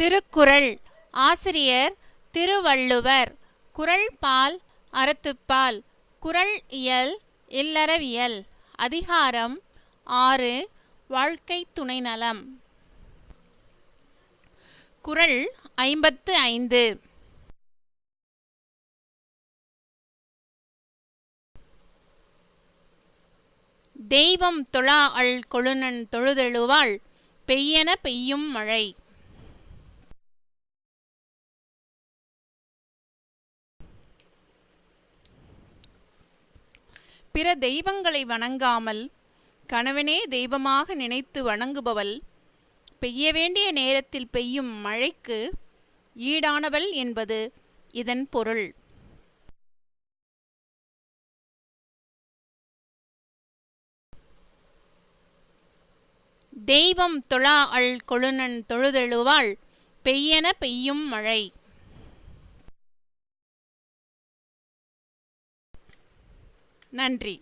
திருக்குறள். ஆசிரியர் திருவள்ளுவர். குறள் பால் அறத்துப்பால். குறள் இயல் இல்லறவியல். அதிகாரம் ஆறு வாழ்க்கை துணைநலம். குரல் குறள் ஐம்பத்து ஐந்து. தெய்வம் தொழா அள் கொழுநன் தொழுதெழுவாள். பெய்யென பெய்யும் மழை. பிற தெய்வங்களை வணங்காமல் கணவனே தெய்வமாக நினைத்து வணங்குபவள் பெய்ய வேண்டிய நேரத்தில் பெய்யும் மழைக்கு ஈடானவள் என்பது இதன் பொருள். தெய்வம் தொழா அள் கொழுநன் தொழுதெழுவாள் பெய்யென பெய்யும் மழை. நன்றி.